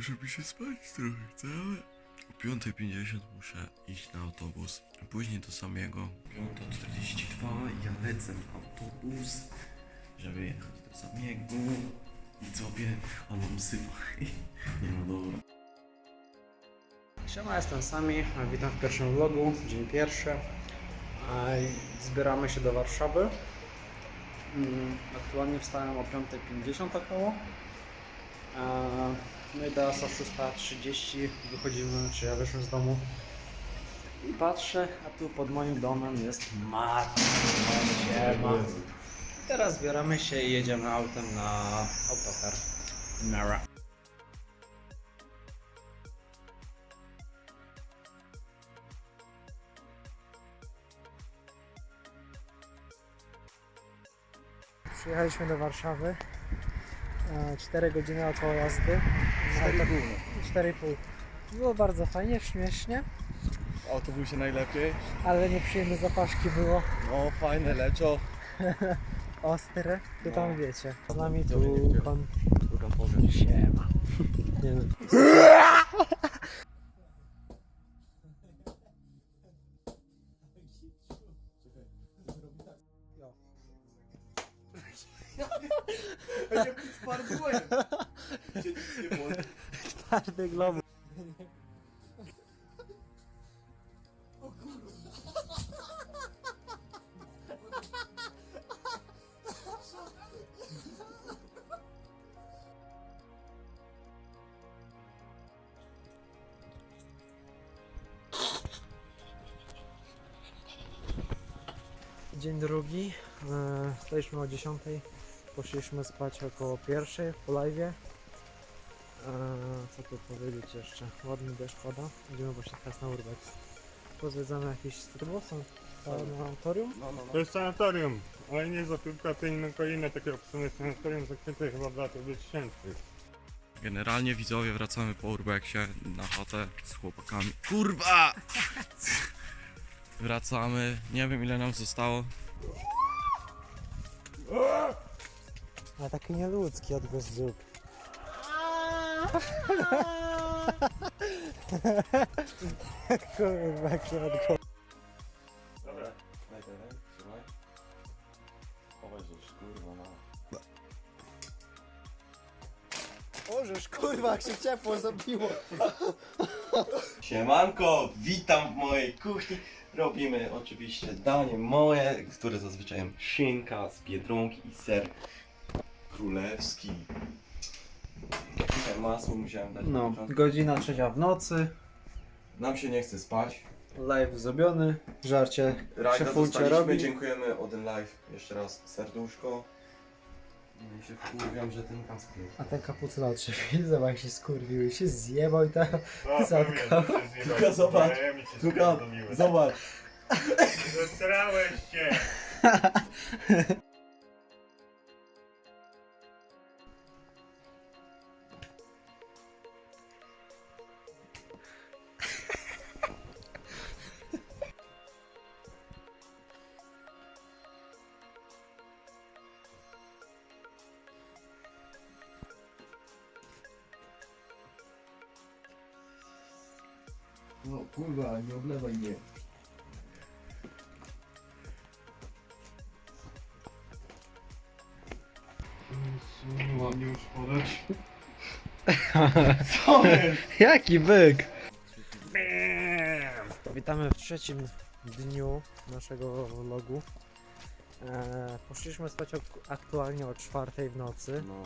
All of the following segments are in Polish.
Nie powiem, że mi się spać trochę ale o 5.50 muszę iść na autobus. Później do samego 5.42 ja lecę na autobus, żeby jechać do samego. I co wie, ale msywa. Nie no dobra. Siema, jestem Sami, witam w pierwszym vlogu, dzień pierwszy. Zbieramy się do Warszawy. Mm, Aktualnie wstałem o 5.50 około. A, No i teraz o 6.30 wychodzimy, czy ja wyszłem z domu. I patrzę, a tu pod moim domem jest mat. Siema. Teraz zbieramy się i jedziemy autem na autokar. Nara. Przyjechaliśmy do Warszawy. 4 godziny około jazdy. 4,5. Było bardzo fajnie, śmiesznie, W autobusie najlepiej. ale nieprzyjemne zapaszki było No fajne leczo. ostre. To tam No. wiecie. Z nami tu pan. Siema. Nie no. Twardy globus. Dzień drugi. E, Wstaliśmy o 10. Poszliśmy spać około pierwszej po live'ie. Eee, co tu powiedzieć jeszcze? Ładny deszcz pada. Idziemy właśnie teraz na Urbex. Pozwiedzamy jakieś styrbło, są sanatorium. No, no, To no. jest sanatorium, ale nie za tylko te inne kolejne takie opcje sanatorium zakryte chyba w latach 2000. Generalnie widzowie wracamy po urbexie na chatę z chłopakami. Kurwa! Wracamy, nie wiem ile nam zostało. A taki nieludzki odgłos zup. Kurwa, odgłos. Dobra, daj ten, trzymaj. Chowaj, że już kurwa ma. Ożeż kurwa, jak się ciepło zabiło. Siemanko, witam w mojej kuchni. Robimy oczywiście danie moje, które zazwyczaj szynka z biedronki i ser królewski. Masło musiałem dać na No, początku. godzina trzecia w nocy. Nam się nie chce spać. Live zrobiony. Żarcie Rajda szefulcie dostaliśmy, robi. dziękujemy o ten live. Jeszcze raz serduszko. No i się wkurwiam, że ten Kasper. A ten kapucyna od szefie, zobacz jak się skurwił i się zjebał i tak. O, Zatkał. Tylko zobacz, spierdoliłem. zobacz. Zesrałeś się! No kurwa, nie oblewaj mnie. Ładnie już podać. Co jest? Jaki byk! Witamy w trzecim dniu naszego vlogu. Eee, poszliśmy spać ok- aktualnie o czwartej w nocy. No.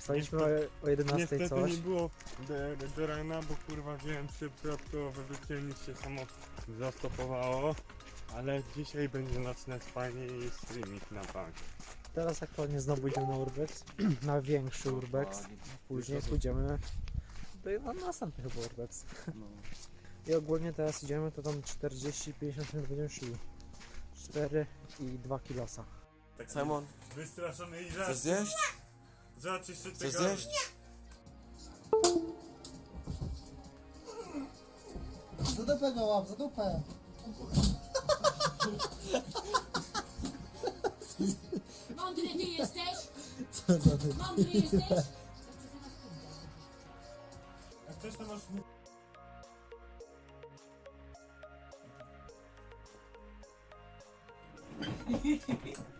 Wstaliśmy o, o 11 Niestety coś. nie było do, do rana, bo kurwa wziąłem szybko, wybycie mi się samo zastopowało. Ale dzisiaj będzie nocne spanie i streaming na bank. Teraz aktualnie znowu idziemy na Urbex. na większy Urbex. Później pójdziemy do na następny chyba Urbex. no. I ogólnie teraz idziemy to tam 40-50 minut będziemy szli. 4 i 2 kilosa. Tak Simon, Wystraszony i chcesz żart. zjeść? Zobacz jeszcze Chcesz tego. zjeść? Za dupę go łap, za dupę. Mądry ty jesteś? Co za ty? Mądry jesteś? Jak chcesz to masz...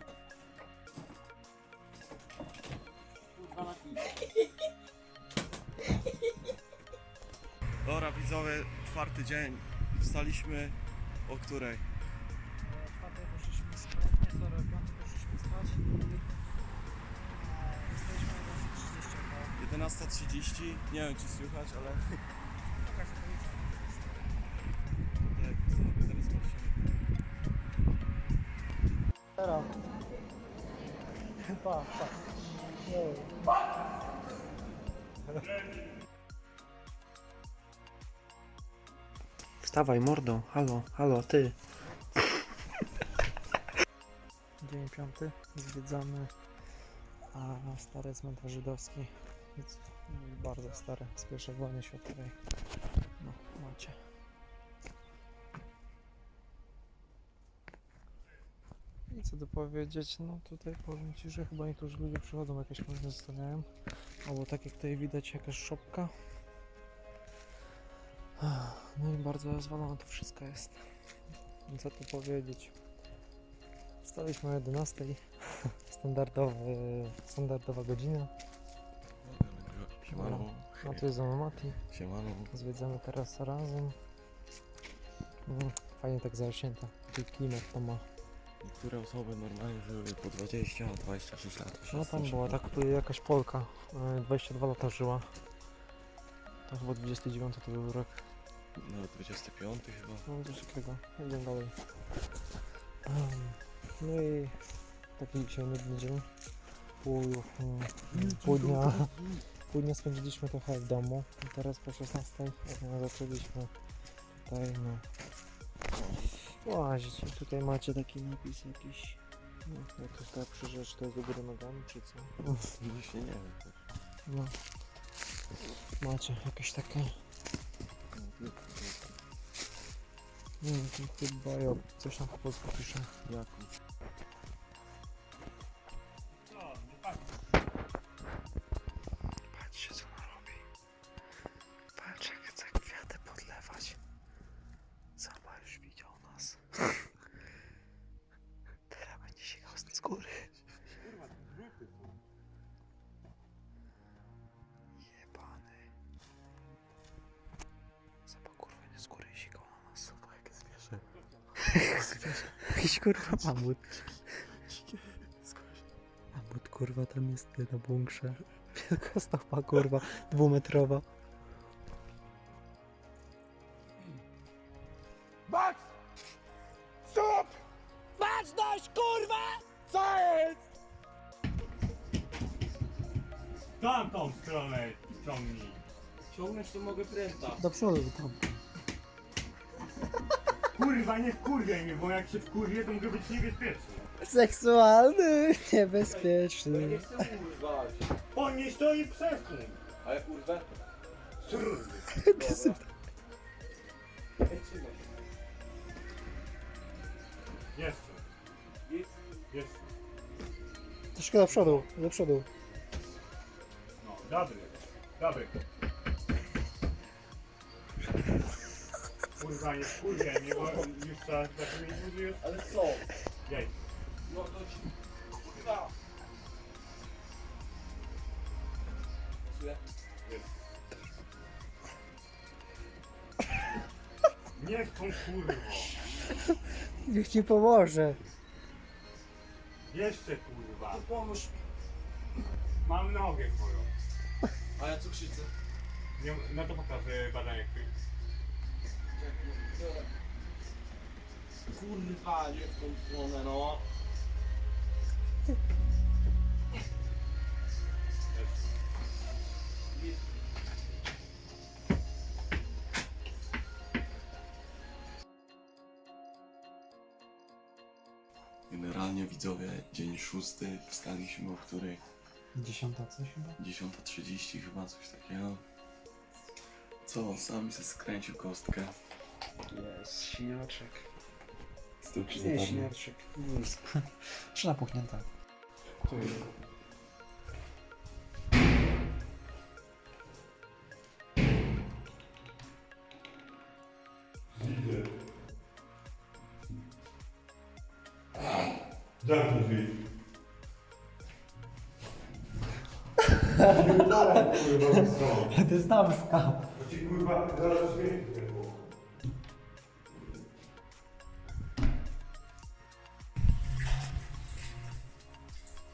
Dobra widzowie, czwarty dzień. Wstaliśmy o której? czwartej poszliśmy spać, nie sorry, o piątej poszliśmy spać e, wstaliśmy o 11.30 około. 11.30. Nie wiem czy słychać, ale Jakaś okolica. tak, jesteśmy teraz marszami. Teraz. Pa, pa. Wstawaj mordo, halo, halo, ty. Dzień piąty, zwiedzamy a stary cmentarz żydowski. Bardzo stary, z pierwszej wojny światowej. Co tu powiedzieć, no tutaj powiem Ci, że chyba niektórzy ludzie przychodzą, jakieś kolejne zostawiają. Albo tak jak tutaj widać, jakaś szopka. No i bardzo rozwalone to wszystko jest. Co tu powiedzieć? Staliśmy o 11. Standardowy, standardowa godzina. Siemano. No tu jest Mati. Siemano. Zwiedzamy teraz razem. Mm, Fajnie tak zarośnięte. Taki klimat to ma. Niektóre osoby normalnie żyły po 20, 26 lat. No tam była tak tu jakaś Polka, e, 22 lata żyła. To chyba 29 to był rok. No 25 chyba. No coś takiego. Idziemy dalej. Em, No i taki dzisiaj nudny dzień. Pół, mm, pół dnia, pół dnia spędziliśmy trochę w domu. I teraz po 16 e, zaczęliśmy tutaj no łazić. I tutaj macie taki napis jakiś. No, jakaś ta rzecz to jest do góry nogami czy co? Właśnie nie wiem. No. Macie jakieś takie. Nie wiem, chyba ja coś tam po polsku pisze. Jakub. Jakiś kurwa mamut. Mamut kurwa tam jest na bunkrze. Wielka stopa kurwa, dwumetrowa. Max! Stop! Baczność, kurwa! Co jest? Tamtą stronę ciągnij. Ciągnąć to mogę pręta. Do przodu tam. Kurwa, nie wkurwiaj mnie, bo jak się wkurwię, to mogę być niebezpieczny. Seksualny, niebezpieczny. Podnieś to i przesuń. A ja urwę? Jeszcze. Jeszcze. Troszkę do przodu, do przodu. No, dobry. Dobry. Kurwa, nie wkurwiaj mnie, bo już tak mi. Ale co? Jej. No to ci... Kurwa. Pasuje? Nie w tą kurwo. Niech ci pomoże. Jeszcze kurwa. Pomóż. Mam nogę twoją. A ja cukrzycę. Nie, no to pokaż e, badanie. Kurwa, nie w tą stronę, no. Generalnie widzowie, dzień szósty, wstaliśmy o której? Dziesiąta coś chyba? 10.30 chyba, coś takiego. Co, sami se skręcił kostkę. Jest, siniaczek. Z tym Nie, siniaczek. Szyna puchnięta. Zamknij drzwi. To jest damska. Ci kurwa, zaraz śmieci.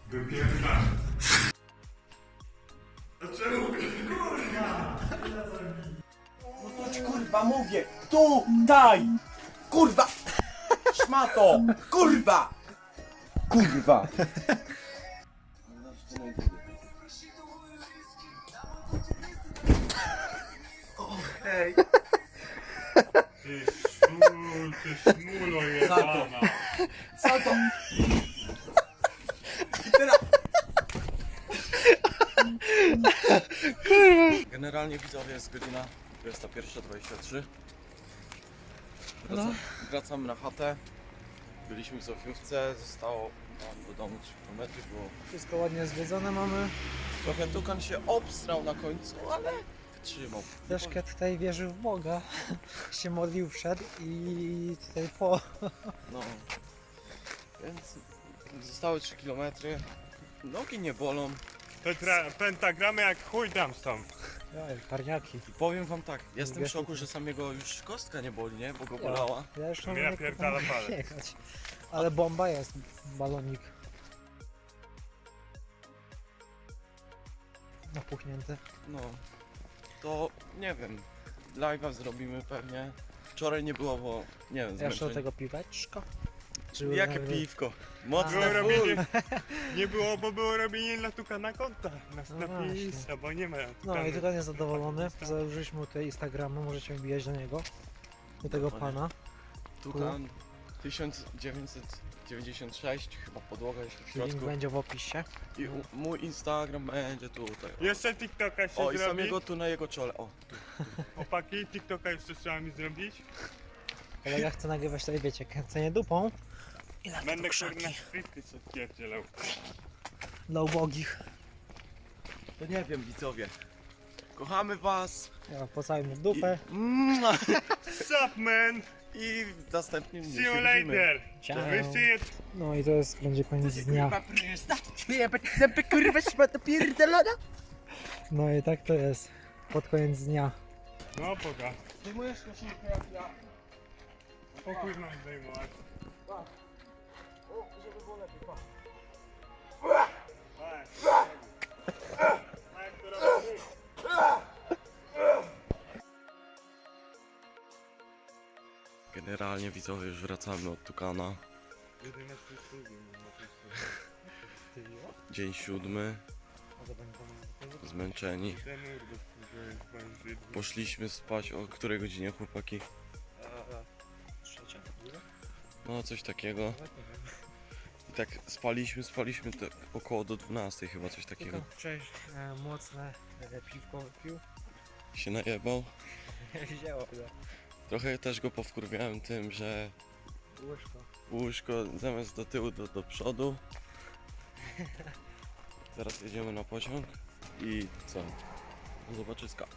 Wypierdam. Dlaczego? To ci kurwa mówię! Tutaj! Kurwa! Szmato! Kurwa! Kurwa! Ty szmul, ty szmulo jebana. Co to? I Generalnie widzowie jest godzina 21.23. No. Wraca, Wracamy na chatę. Byliśmy w Zofiówce, zostało nam do domu 3 km, bo Wszystko ładnie zwiedzone mamy. trochę Tukan się obstrał na końcu, ale wytrzymał. Troszkę tutaj wierzył w Boga. się modlił przed i tutaj po. No. Więc zostały 3 km. Nogi nie bolą. To tra- pentagramy jak chuj tam są. Oj, parniaki. I powiem wam tak, jestem w szoku, że samego już kostka nie boli, nie? Bo go bolała. Ja jeszcze Ja mogę pierdolę palec. jechać. Ale bomba jest, balonik. Napuchnięty. No. To nie wiem. Live'a zrobimy pewnie. Wczoraj nie było, bo nie wiem, Jeszcze do tego piweczko. Jakie na- piwko? Było Mocne full. robienie, nie było, bo było robienie dla tuka na konta. Na No właśnie. i Insta, bo nie ma No Tukana. i tylko niezadowolony. Założyliśmy tutaj Instagrama, możecie wbijać do niego. Do tego Dokładnie. pana. Tukan 1996, chyba podłoga jeszcze w Link środku. będzie w opisie. I u- mój Instagram będzie tutaj. Jeszcze TikToka się O, i zrobi. samego tu na jego czole. O, tu. Chłopaki, TikToka jeszcze trzeba mi zrobić. Kolega chce nagrywać tutaj, wiecie, kręcenie dupą. I na Będę krzaki kurna odpierdzielał. dla ubogich. To nie wiem, widzowie. Kochamy was. Ja pocałujmy w I, dupę. Mua. Sup man! I w następnym dniu See you widzimy. later! Ciao. No i to jest, będzie koniec dnia. Kurwa, szmato pierdolona! No i tak to jest. Pod koniec dnia. No poka. Zdejmujesz koszulkę jak ja. Pokój mam zdejmować. Generalnie widzowie już wracamy od Tukana. Dzień siódmy, zmęczeni. Poszliśmy spać o której godzinie chłopaki? Trzecia. No coś takiego. Tak spaliśmy, spaliśmy tak około do 12 chyba coś takiego. Tylko wczoraj e, mocne e, piwko wypił. Się najebał. Wzięło go. Trochę też go powkurwiałem tym, że Łyżko. łóżko zamiast do tyłu, do, do przodu. Teraz jedziemy na pociąg i co? Zobaczyska.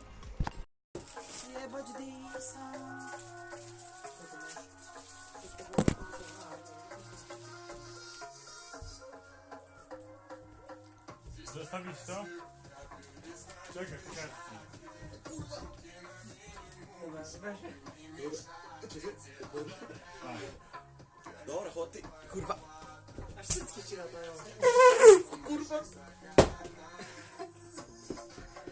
Zostawić to? Czekaj, czekaj. Dobra, chłoty, kurwa. Aż wszystkie ci latają. Kurwa.